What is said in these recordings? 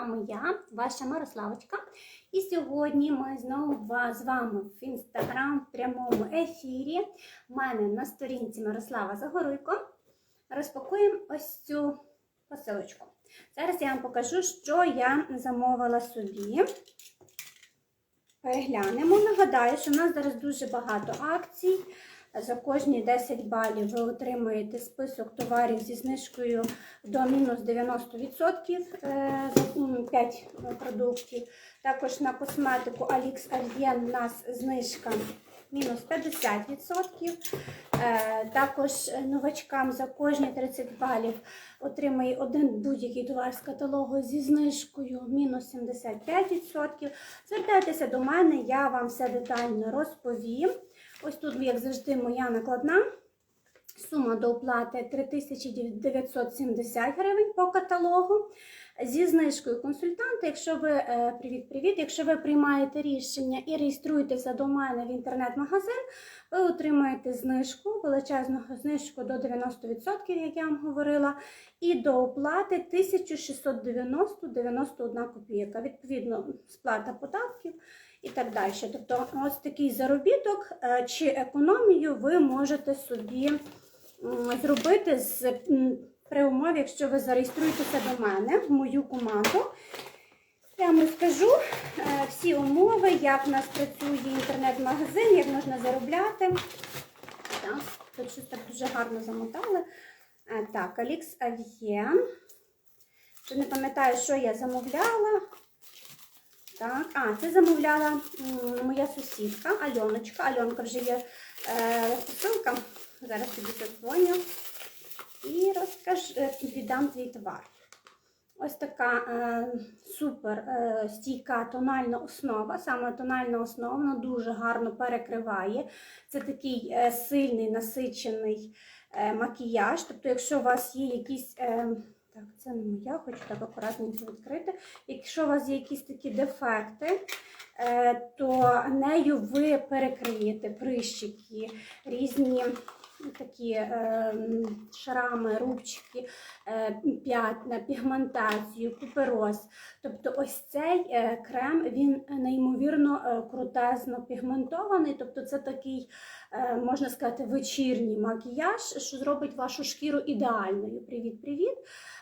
вами я, ваша Мирославочка. І сьогодні ми знову з вами в інстаграм в прямому ефірі. У мене на сторінці Мирослава Загоруйко. Розпакуємо ось цю посилочку. Зараз я вам покажу, що я замовила собі. Переглянемо. Нагадаю, що в нас зараз дуже багато акцій. За кожні 10 балів ви отримаєте список товарів зі знижкою до мінус 90% е, за 5 продуктів. Також на косметику Alix Alien у нас знижка мінус 50%. Е, Також новачкам за кожні 30 балів отримає один будь-який товар з каталогу зі знижкою мінус 75%. Звертайтеся до мене, я вам все детально розповім. Ось тут, як завжди, моя накладна. Сума до оплати 3970 гривень по каталогу. Зі знижкою консультанта, якщо ви е, привіт-привіт, якщо ви приймаєте рішення і реєструєтеся до мене в інтернет-магазин, ви отримаєте знижку, величезну знижку до 90%, як я вам говорила, і до оплати 1690,91 копійка. Відповідно, сплата податків і так далі. Тобто, ось такий заробіток е, чи економію ви можете собі зробити з при умові, якщо ви зареєструєтеся до мене в мою команду. Я вам розкажу е, всі умови, як у нас працює інтернет-магазин, як можна заробляти. Так, тут щось так дуже гарно замотали. Е, Так, Alix Avien. Ще не пам'ятаю, що я замовляла. Так, а, це замовляла моя сусідка Альоночка. Альонка вже є е, посилка. Зараз тобі подзвоню і розкажу, е, віддам твій товар. Ось така е, супер е, стійка тональна основа. Саме тональна основа вона дуже гарно перекриває. Це такий е, сильний насичений е, макіяж. Тобто, якщо у вас є якісь. Е, так, це не моя, хочу так акуратненько відкрити. Якщо у вас є якісь такі дефекти, е, то нею ви перекриєте прищики, різні такі е, шрами, рубчики, е, п'ятна, пігментацію, купероз. Тобто ось цей крем він неймовірно крутезно пігментований. Тобто це такий, можна сказати, вечірній макіяж, що зробить вашу шкіру ідеальною. Привіт-привіт!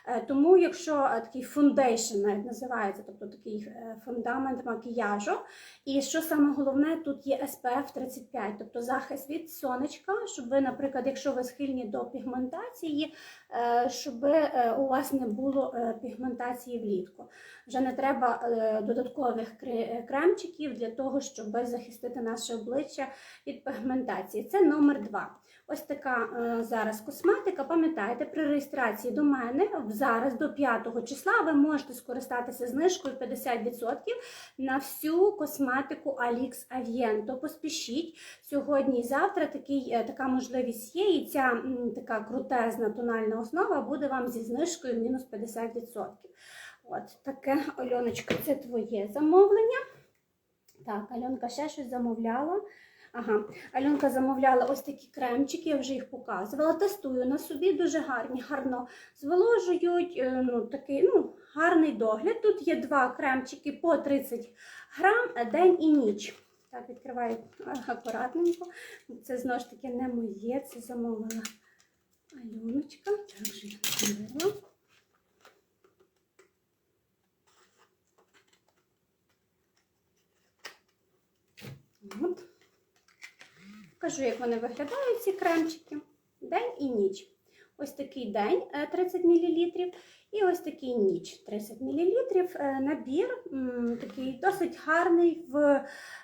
Е, Тому, якщо е, такий фундейшн навіть називається, тобто такий е, фундамент макіяжу, і що саме головне, тут є SPF 35, тобто захист від сонечка, щоб ви, наприклад, якщо ви схильні до пігментації, е, щоб е, у вас не було е, пігментації влітку. Вже не треба е, додаткових кремчиків для того, щоб захистити наше обличчя від пігментації. Це номер два. Ось така е, зараз косметика. Пам'ятайте, при реєстрації до мене зараз до 5 числа ви можете скористатися знижкою 50% на всю косметику Alix Avien. То поспішіть сьогодні і завтра такий, е, така можливість є, і ця така крутезна тональна основа буде вам зі знижкою мінус 50%. От таке, Альоночка, це твоє замовлення. Так, Альонка ще щось замовляла. Ага, Альонка замовляла ось такі кремчики, я вже їх показувала. Тестую на собі, дуже гарні, гарно зволожують. е, Ну, такий ну, гарний догляд. Тут є два кремчики по 30 грам е, день і ніч. Так, відкриваю е, акуратненько. Це знову ж таки не моє, це замовила Альоночка. Так, вже я. От. Покажу, як вони виглядають, ці кремчики. День і ніч. Ось такий день е, 30 мл, і ось такий ніч 30 мл. Е, Набір такий досить гарний в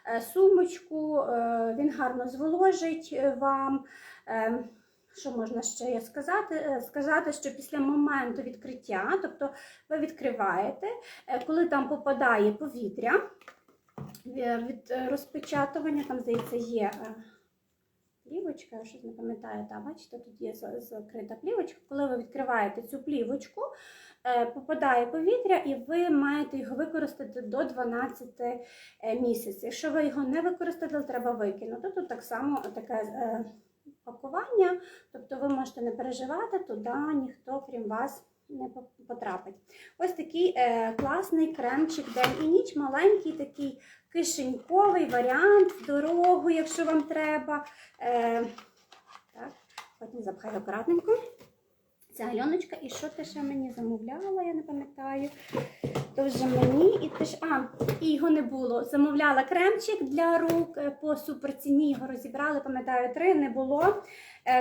е, сумочку, е, він гарно зволожить е, вам. Е, Що можна ще сказати? Е, Сказати, що після моменту відкриття, тобто ви відкриваєте, е, коли там попадає повітря е, від е, розпечатування, там, здається, є е, плівочка, я щось не пам'ятаю, та, бачите, тут є закрита плівочка. Коли ви відкриваєте цю плівочку, е, попадає повітря, і ви маєте його використати до 12 е, місяців. Якщо ви його не використали, треба викинути. Тут так само таке е, пакування, тобто ви можете не переживати, туди ніхто, крім вас, не потрапить. Ось такий е, класний кремчик день і ніч, маленький такий кишеньковий варіант в дорогу, якщо вам треба. Е, так, потім запхаю акуратненько. Це Альоночка, і що ти ще мені замовляла, я не пам'ятаю. То вже мені і ти ж. А, і його не було. Замовляла кремчик для рук е, по суперціні, його розібрали, пам'ятаю, три не було,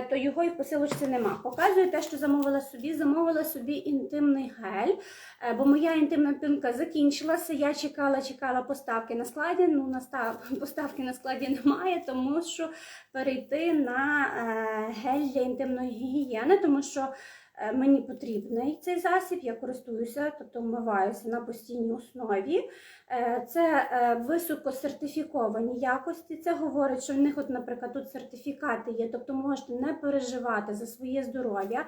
то його і в посилочці нема. Показую те, що замовила собі. Замовила собі інтимний гель, е, бо моя інтимна пінка закінчилася. Я чекала, чекала поставки на складі. Ну, настав поставки на складі немає, тому що перейти на е, гель для інтимної гігієни, тому що. Е, Мені потрібний цей засіб, я користуюся, тобто вмиваюся на постійній основі. Е, Це е, високосертифіковані якості. Це говорить, що в них, от, наприклад, тут сертифікати є, тобто можете не переживати за своє здоров'я.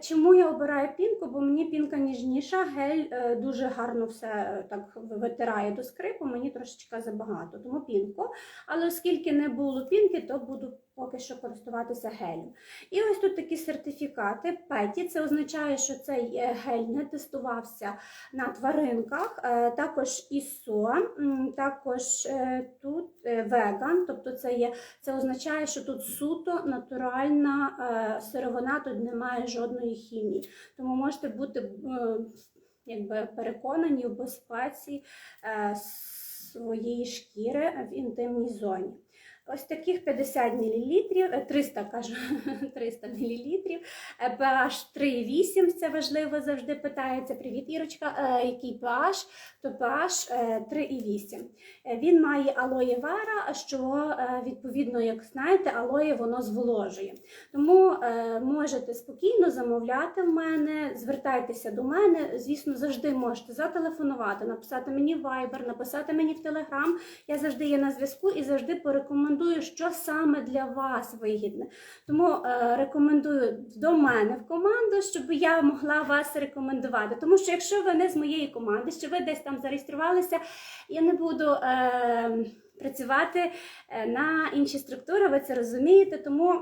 Чому я обираю пінку? Бо мені пінка ніжніша, гель дуже гарно все так витирає до скрипу, мені трошечки забагато, тому пінку. Але оскільки не було пінки, то буду поки що користуватися гелем. І ось тут такі сертифікати Петі. Це означає, що цей е, гель не тестувався на тваринках. Е, Також ІСО, також е, тут веган, тобто це є, це означає, що тут суто натуральна сировина, тут немає жодної хімії. Тому можете бути якби переконані в безпеці своєї шкіри в інтимній зоні. Ось таких 50 мл, 300 кажу, 300 мл, pH 3,8, це важливо, завжди питається. Привіт, Ірочка, Е, який pH? То pH е, 3,8. Е, Він має алоє вера, що е, відповідно, як знаєте, алоє воно зволожує. Тому е, можете спокійно замовляти в мене, звертайтеся до мене. Звісно, завжди можете зателефонувати, написати мені в Viber, написати мені в Telegram. Я завжди є на зв'язку і завжди порекомендую, що саме для вас вигідне. Тому е, рекомендую до мене в команду, щоб я могла вас рекомендувати. Тому що якщо ви не з моєї команди, що ви десь там зареєструвалися, я не буду. Е, Працювати е, на інші структури, ви це розумієте. Тому,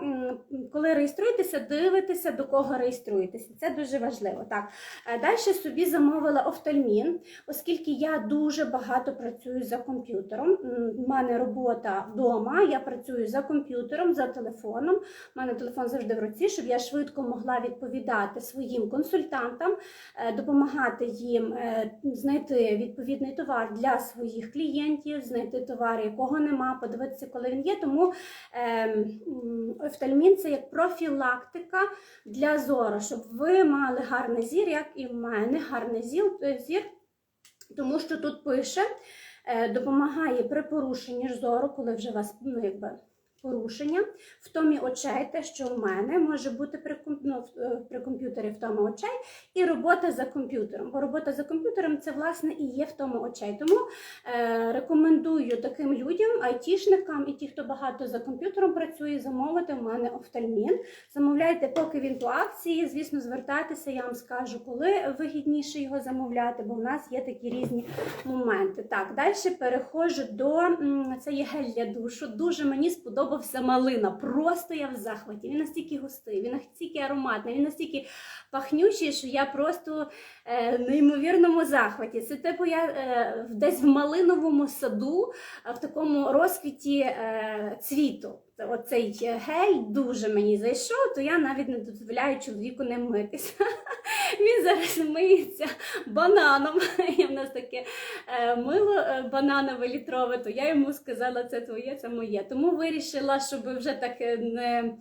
коли реєструєтеся, дивитеся, до кого реєструєтеся. Це дуже важливо. Так, далі собі замовила офтальмін, оскільки я дуже багато працюю за комп'ютером. У мене робота вдома, я працюю за комп'ютером, за телефоном. У мене телефон завжди в руці, щоб я швидко могла відповідати своїм консультантам, е, допомагати їм е, знайти відповідний товар для своїх клієнтів, знайти якого нема, подивитися, коли він є. Тому ем, офтальмін це як профілактика для зору, щоб ви мали гарний зір, як і в мене гарний зір, е, тому що тут пише, е, допомагає при порушенні зору, коли вже вас ну, якби, порушення, втомі очей, те, що в мене може бути при, ну, е, при комп'ютері втома очей, і робота за комп'ютером. Бо робота за комп'ютером це власне і є втома очей. Тому е, рекомендую таким людям, айтішникам і ті, хто багато за комп'ютером працює, замовити в мене офтальмін. Замовляйте, поки він по акції. Звісно, звертайтеся, я вам скажу, коли вигідніше його замовляти, бо в нас є такі різні моменти. Так, далі переходжу до це є гель для душу. Дуже мені сподобався малина. Просто я в захваті. Він настільки густий, він настільки ароматний, він настільки пахнючий, що я просто е, в неймовірному захваті. Це типу я е, десь в малиновому саду, а в такому розквіті е, цвіту. Оцей гель дуже мені зайшов, то я навіть не дозволяю чоловіку не митися. Він зараз миється бананом. Є в нас таке е, мило е, бананове літрове, то я йому сказала, це твоє, це моє. Тому вирішила, щоб вже так е, не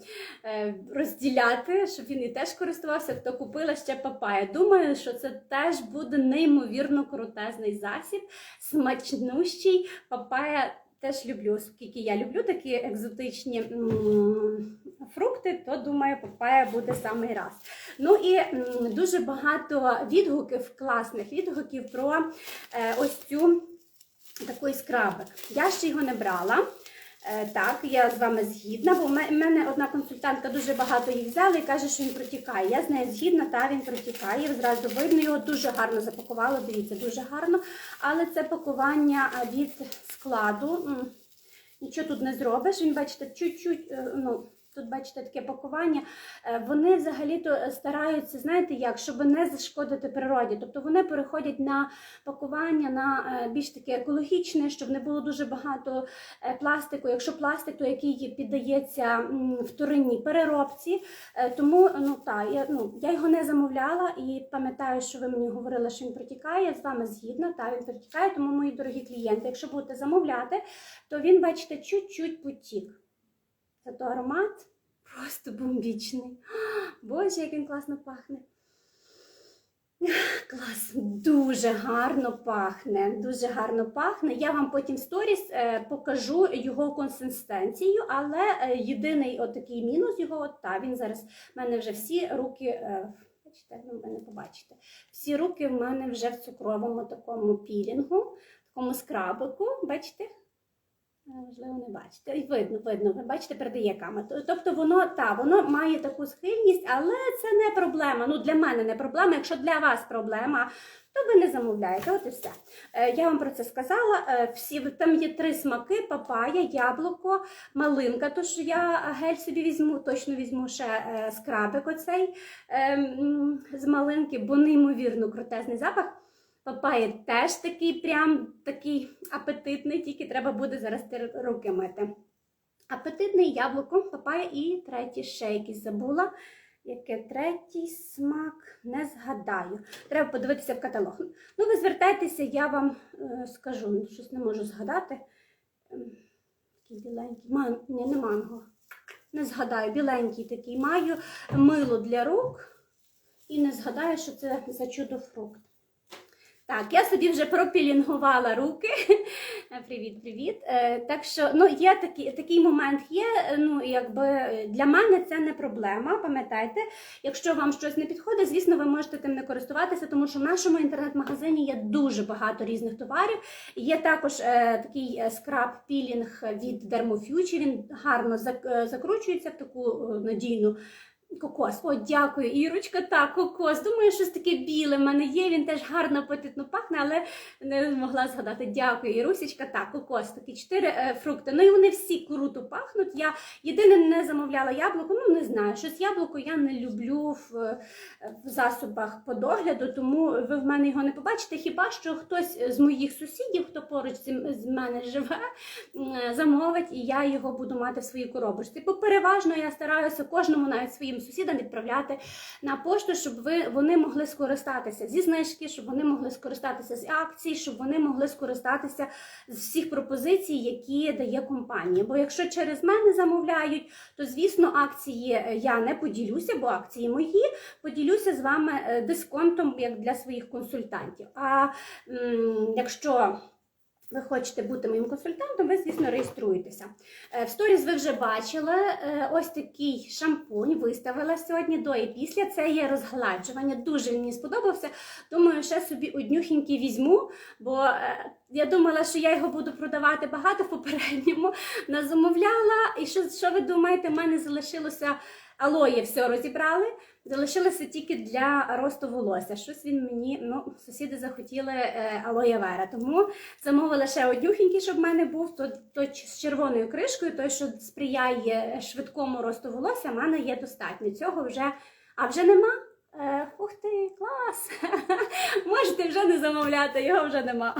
розділяти, щоб він і теж користувався, хто купила ще папая. Думаю, що це теж буде неймовірно крутезний засіб, смачнущий. Папая теж люблю, оскільки я люблю такі екзотичні фрукти, то думаю, папая буде самий раз. Ну і дуже багато відгуків, класних відгуків про е, ось цю такий скрабик. Я ще його не брала. Е, Так, я з вами згідна, бо в мене одна консультантка дуже багато їх взяла і каже, що він протікає. Я з нею згідна, та він протікає. Зразу видно, його дуже гарно запакувала. Дивіться, дуже гарно. Але це пакування від складу. Нічого тут не зробиш. Він, бачите, чуть-чуть, е, ну, Тут бачите таке пакування. Е, Вони взагалі-то стараються, знаєте як, щоб не зашкодити природі. Тобто вони переходять на пакування на е, більш таке екологічне, щоб не було дуже багато е, пластику. Якщо пластик, то який піддається вторинній переробці. Е, Тому ну та я ну я його не замовляла і пам'ятаю, що ви мені говорили, що він протікає. Я з вами згідна. Та він протікає. Тому мої дорогі клієнти, якщо будете замовляти, то він, бачите, чуть-чуть потік. Зато аромат просто бомбічний. Боже, як він класно пахне. Клас, дуже гарно пахне. Дуже гарно пахне. Я вам потім сторіс е, покажу його консистенцію, але е, єдиний отакий мінус його, от, та, він зараз в мене вже всі руки. е, Бачите, ну, ви не побачите. Всі руки в мене вже в цукровому такому пілінгу, такому скрабику. Бачите? Е, Можливо, не бачите. І Видно, видно, ви бачите, передає камера. Тобто воно та, воно має таку схильність, але це не проблема. Ну, для мене не проблема. Якщо для вас проблема, то ви не замовляєте. От і все. Е, Я вам про це сказала. Е, Всі там є три смаки: папая, яблуко, малинка. Тож я гель собі візьму, точно візьму ще скрабик оцей е, з малинки, бо неймовірно крутезний запах. Папая теж такий прям такий апетитний, тільки треба буде зараз руки мити. Апетитний яблуко, папая і третій ще якийсь забула. Яке третій смак не згадаю. Треба подивитися в каталог. Ну, ви звертайтеся, я вам е, скажу, ну, щось не можу згадати. Ем, Такий біленький. Ман... Ні, не манго. Не згадаю, біленький такий маю мило для рук. І не згадаю, що це за чудо фрукт. Так, я собі вже пропілінгувала руки. Привіт, привіт. Е, Так що ну, є такий, такий момент є. е, Ну, якби е, для мене це не проблема. Пам'ятайте, якщо вам щось не підходить, звісно, ви можете тим не користуватися, тому що в нашому інтернет-магазині є дуже багато різних товарів. Є також е, такий скраб-пілінг від Dermofuture, Він гарно закручується в таку надійну. Кокос, о, дякую, Ірочка. Так, кокос. Думаю, щось таке біле в мене є. Він теж гарно апетитно пахне, але не змогла згадати. Дякую, Ірусічка. Так, кокос, такі чотири е, фрукти. Ну і вони всі круто пахнуть. Я єдине не замовляла яблуко. Ну не знаю. Щось яблуко я не люблю в, е, в засобах по догляду, тому ви в мене його не побачите. Хіба що хтось з моїх сусідів, хто поруч з мене живе, замовить, і я його буду мати в своїй коробочці. Бо переважно я стараюся кожному, навіть своїм сусідам, відправляти на пошту, щоб ви вони могли скористатися зі знижки, щоб вони могли скористатися з акцій, щоб вони могли скористатися з всіх пропозицій, які дає компанія. Бо якщо через мене замовляють, то звісно акції е, я не поділюся, бо акції мої. Поділюся з вами е, дисконтом як для своїх консультантів. А м, якщо ви хочете бути моїм консультантом, ви, звісно, реєструєтеся. Е, В сторіс ви вже бачили е, ось такий шампунь виставила сьогодні до і після. Це є розгладжування. Дуже мені сподобався. Думаю, ще собі однюхінький візьму, бо е, я думала, що я його буду продавати багато в попередньому. Назамовляла. І що, що ви думаєте, в мене залишилося алоє, все розібрали. Залишилося тільки для росту волосся. Щось він мені, ну, сусіди захотіли е, алоє вера. Тому замовила ще однюхенький, щоб в мене був. То, то з червоною кришкою, той, що сприяє швидкому росту волосся, в мене є достатньо. Цього вже, а вже нема. Е, ух ти, клас! Можете вже не замовляти, його вже нема.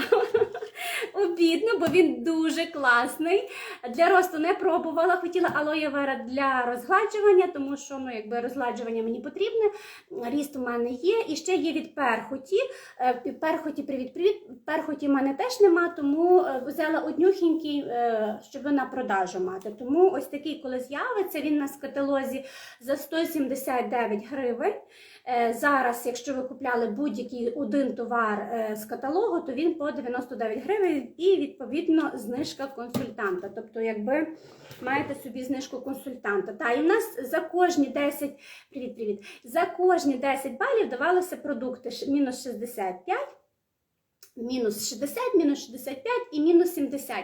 Обідно, бо він дуже класний. Для росту не пробувала, хотіла алоє вера для розгладжування, тому що ну, якби розгладжування мені потрібне. Ріст у мене є. І ще є від перхоті. Е, Перхоті, привіт, привіт. Перхоті в мене теж нема, тому е, взяла однюхінький, щоб на продажу мати. Тому ось такий, коли з'явиться, він в каталозі за 179 гривень. Е, Зараз, якщо ви купляли будь-який один товар е, з каталогу, то він по 99 гривень і відповідно знижка консультанта. Тобто, якби маєте собі знижку консультанта. Та і в нас за кожні 10, привіт, привіт, за кожні 10 балів давалося продукти мінус 65, мінус 60, мінус 65 і мінус 70.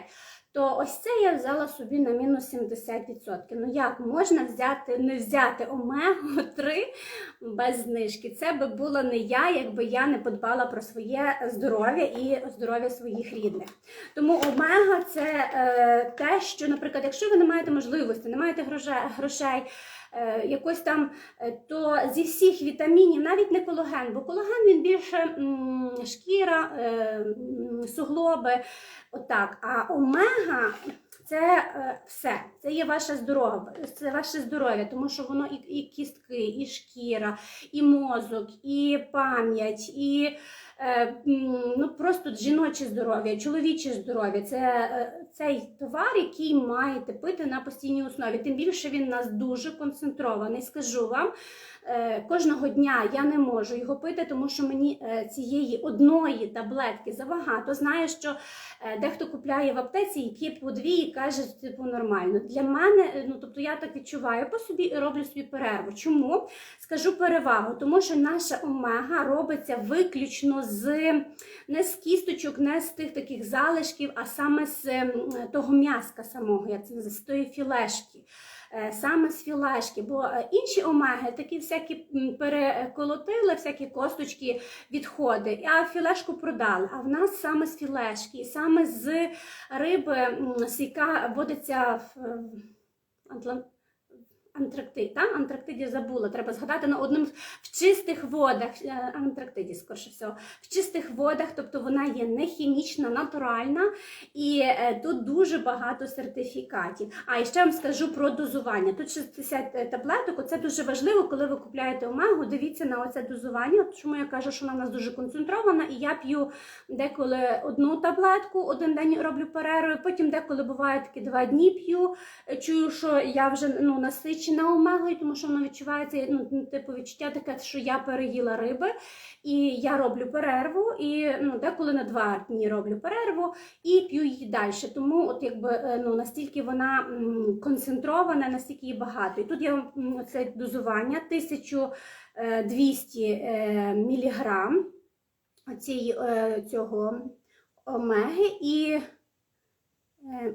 То ось це я взяла собі на мінус 70%. Ну як можна взяти, не взяти омегу 3 без знижки? Це би була не я, якби я не подбала про своє здоров'я і здоров'я своїх рідних. Тому омега це е, те, що, наприклад, якщо ви не маєте можливості, не маєте грошей, якось там, е, то зі всіх вітамінів, навіть не колаген, бо колаген він більше шкіра, е, суглоби, отак. А омега це е, все. Це є ваше здоров'я, це ваше здоров'я, тому що воно і, і кістки, і шкіра, і мозок, і пам'ять, і е, ну, просто жіноче здоров'я, чоловіче здоров'я. Це е, цей товар, який маєте пити на постійній основі. Тим більше він у нас дуже концентрований. Скажу вам, е, кожного дня я не можу його пити, тому що мені е, цієї одної таблетки забагато. Знаю, що е, дехто купляє в аптеці і п'є по дві і каже, типу, нормально. Для мене, ну тобто я так відчуваю по собі і роблю собі перерву. Чому? Скажу перевагу, тому що наша омега робиться виключно з не з кісточок, не з тих таких залишків, а саме з того м'яска самого, як це з тої філешки. Е, Саме з філешки, бо е, інші омеги такі всякі переколотили, всякі косточки, відходи, а філешку продали. А в нас саме з філешки, саме з риби, яка водиться в е, Атлан- Антарктиді, та? Антарктиді забула, треба згадати на одному в чистих водах, е, Антарктиді, скорше всього, в чистих водах, тобто вона є не хімічна, натуральна, і е, тут дуже багато сертифікатів. А і ще вам скажу про дозування. Тут 60 таблеток, оце дуже важливо, коли ви купляєте омегу, дивіться на оце дозування. Чому я кажу, що вона в нас дуже концентрована, і я п'ю деколи одну таблетку, один день роблю перерву, потім деколи буває такі два дні п'ю. Е, Чую, що я вже ну, насичена омегою, тому що воно відчувається, ну, типу відчуття таке, що я переїла риби, і я роблю перерву, і ну, деколи на два дні роблю перерву і п'ю її далі. Тому от якби е, ну, настільки вона концентрована, настільки її багато. І тут я це дозування 1200 е, міліграм оцієї, е, цього омеги і е,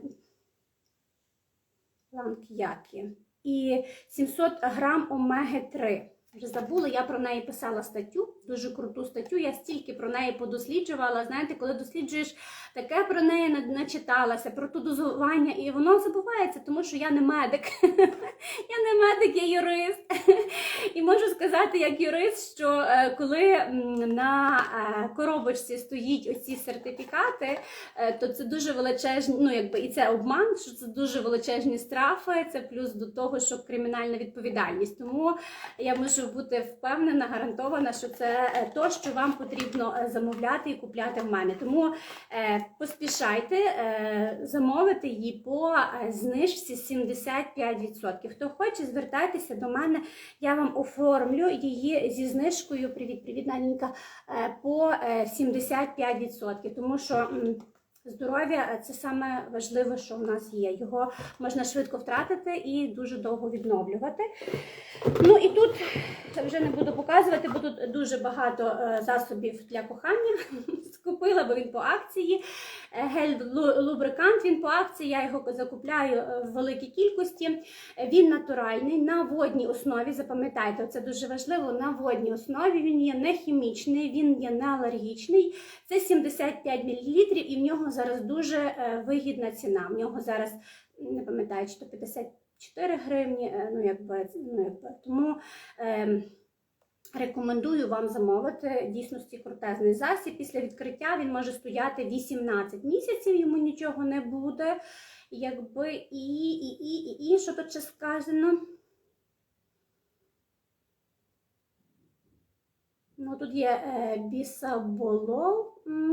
ланк'які. І 700 грам омеги 3. Вже забула, я про неї писала статтю, дуже круту статтю. Я стільки про неї подосліджувала. Знаєте, коли досліджуєш таке про неї на- начиталася, про ту дозування, і воно забувається, тому що я не медик. Я не медик, я юрист. І можу сказати, як юрист, що е, коли на е, коробочці стоїть оці сертифікати, е, то це дуже величезні, ну якби і це обман, що це дуже величезні штрафи, це плюс до того, що кримінальна відповідальність. Тому я можу бути впевнена, гарантована, що це то, що вам потрібно е, замовляти і купляти в мене. Тому е, поспішайте е, замовити її по е, знижці 75%. Хто хоче, звертайтеся до мене, я вам оформлю її зі знижкою. Привіт, привіт, Наденька, е, по е, 75%. Тому що. Здоров'я е, це саме важливе, що в нас є. Його можна швидко втратити і дуже довго відновлювати. Ну і тут вже не буду показувати, бо тут дуже багато е, засобів для кохання скупила, бо він по акції. Е, Гель лу- лубрикант він по акції. Я його закупляю в великій кількості. Він натуральний на водній основі. Запам'ятайте, це дуже важливо. На водній основі він є не хімічний, він є не алергічний. Це 75 мл, і в нього зараз дуже е, вигідна ціна. В нього зараз не пам'ятаю, чи то 54 гривні. е, Ну якби ну якби тому. Е, Рекомендую вам замовити дійсності крутезний засіб. Після відкриття він може стояти 18 місяців, йому нічого не буде. Якби і, і, і, і, і що тут ще сказано. Ну, тут є е, бісаболол,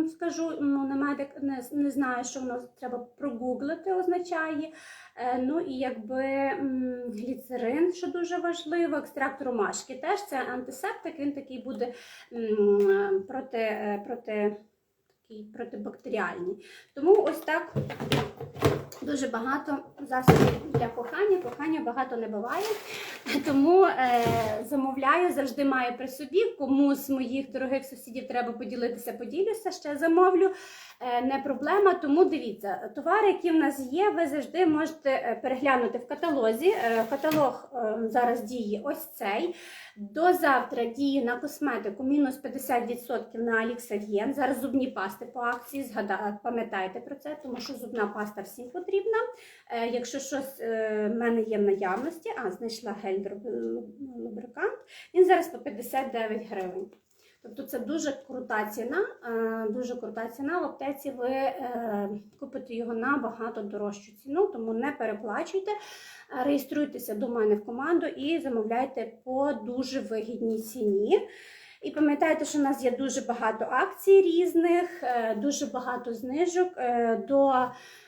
скажу, ну, немає, не, не знаю, що воно треба прогуглити, означає. Е, ну і якби м, гліцерин, що дуже важливо, екстракт ромашки теж це антисептик, він такий буде м, проти, е, проти, такий протибактеріальний. Тому ось так дуже багато засобів для кохання. Кохання багато не буває. Тому е, замовляю, завжди маю при собі. Кому з моїх дорогих сусідів треба поділитися, поділюся, ще замовлю. Е, не проблема. Тому дивіться, товари, які в нас є, ви завжди можете е, переглянути в каталозі. Е, каталог е, зараз діє ось цей. До завтра діє на косметику мінус 50% на Аліксав'єн. Зараз зубні пасти по акції. Згада, пам'ятайте про це, тому що зубна паста всім потрібна. Е, якщо щось е, в мене є в наявності, а знайшла гель луб- лубрикант, він зараз по 59 гривень. Тобто це дуже крута ціна, е, дуже крута ціна. В аптеці ви е, купите його на багато дорожчу ціну, тому не переплачуйте. Е, Реєструйтеся до мене в команду і замовляйте по дуже вигідній ціні. І пам'ятайте, що у нас є дуже багато акцій різних, е, дуже багато знижок. Е, До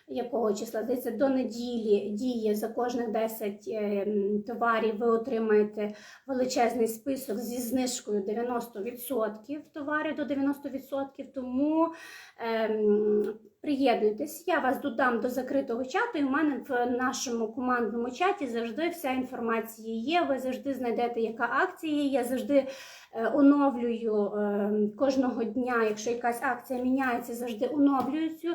якого числа здається, до неділі діє за кожних 10 е, товарів. Ви отримаєте величезний список зі знижкою 90% товарів до 90%. Тому ем, приєднуйтесь. Я вас додам до закритого чату, і в мене в нашому командному чаті завжди вся інформація є. Ви завжди знайдете, яка акція є. Завжди оновлюю е, кожного дня, якщо якась акція міняється, завжди оновлюю цю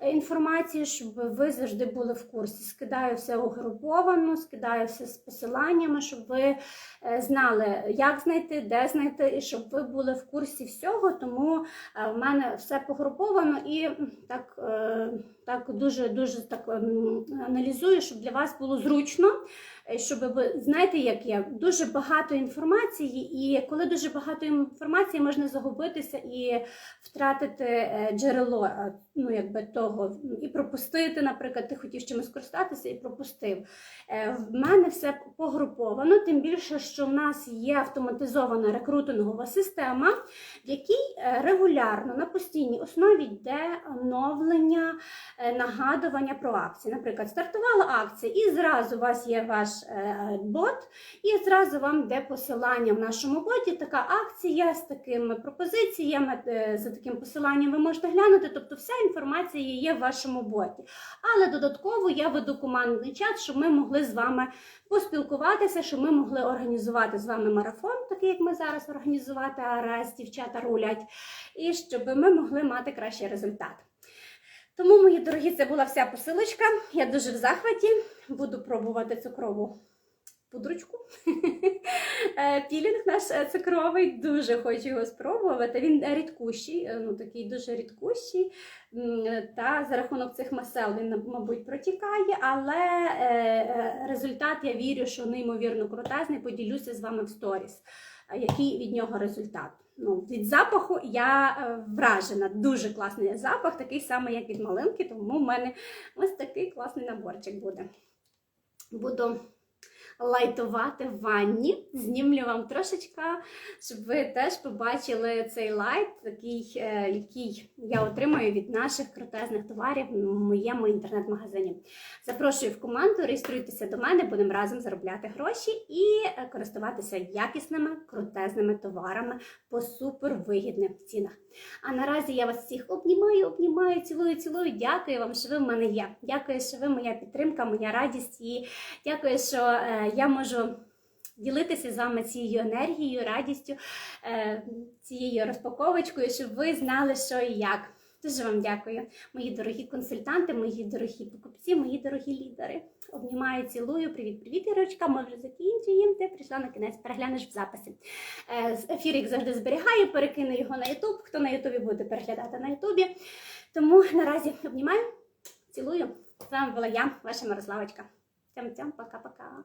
е, інформацію, щоб ви завжди були в курсі. Скидаю все угруповано, скидаю все з посиланнями, щоб ви е, знали, як знайти, де знайти, і щоб ви були в курсі всього. Тому е, в мене все погруповано і так, е, так дуже дуже так ем, аналізую, щоб для вас було зручно. Е, Щоб ви знаєте, як є дуже багато інформації, і коли дуже багато інформації, можна загубитися і втратити е, джерело е, ну, якби того, і пропустити, наприклад, ти хотів чимось користатися і пропустив. Е, В мене все погруповано, тим більше, що в нас є автоматизована рекрутингова система, в якій е, регулярно на постійній основі йде оновлення, е, нагадування про акції. Наприклад, стартувала акція, і зразу у вас є ваш бот, і зразу вам йде посилання в нашому боті. Така акція з такими пропозиціями, за таким посиланням ви можете глянути. Тобто, вся інформація є в вашому боті. Але додатково я веду командний чат, щоб ми могли з вами поспілкуватися, щоб ми могли організувати з вами марафон, такий як ми зараз організувати, а раз дівчата рулять, і щоб ми могли мати кращий результат. Тому, мої дорогі, це була вся посилочка. Я дуже в захваті. Буду пробувати цукрову пудрочку. Е, Пілінг наш е, цукровий, дуже хочу його спробувати. Він рідкущий, е, ну такий дуже рідкущий. Та за рахунок цих масел він, мабуть, протікає, але результат я вірю, що неймовірно крутезний. Поділюся з вами в сторіс. Який від нього результат? Ну, від запаху я вражена. Дуже класний запах, такий самий, як від малинки, тому в мене ось такий класний наборчик буде. Буду лайтувати в ванні. Знімлю вам трошечка, щоб ви теж побачили цей лайт, такий, е, який я отримую від наших крутезних товарів в моєму інтернет-магазині. Запрошую в команду, реєструйтеся до мене, будемо разом заробляти гроші і е, користуватися якісними крутезними товарами по супервигідних цінах. А наразі я вас всіх обнімаю, обнімаю, цілую, цілую. Дякую вам, що ви в мене є. Дякую, що ви моя підтримка, моя радість і дякую, що е, я можу. Ділитися з вами цією енергією, радістю, е, цією розпаковочкою, щоб ви знали, що і як. Дуже вам дякую, мої дорогі консультанти, мої дорогі покупці, мої дорогі лідери. Обнімаю, цілую. Привіт, привіт, Ірочка. Ми вже закінчуємо. Ти прийшла на кінець, переглянеш в записі. Е, Ефір як завжди зберігаю, перекину його на Ютуб. Хто на Ютубі буде переглядати на Ютубі. Тому наразі обнімаю, цілую. З вами була я, ваша Мирославочка. Тям-тям, пока-пока.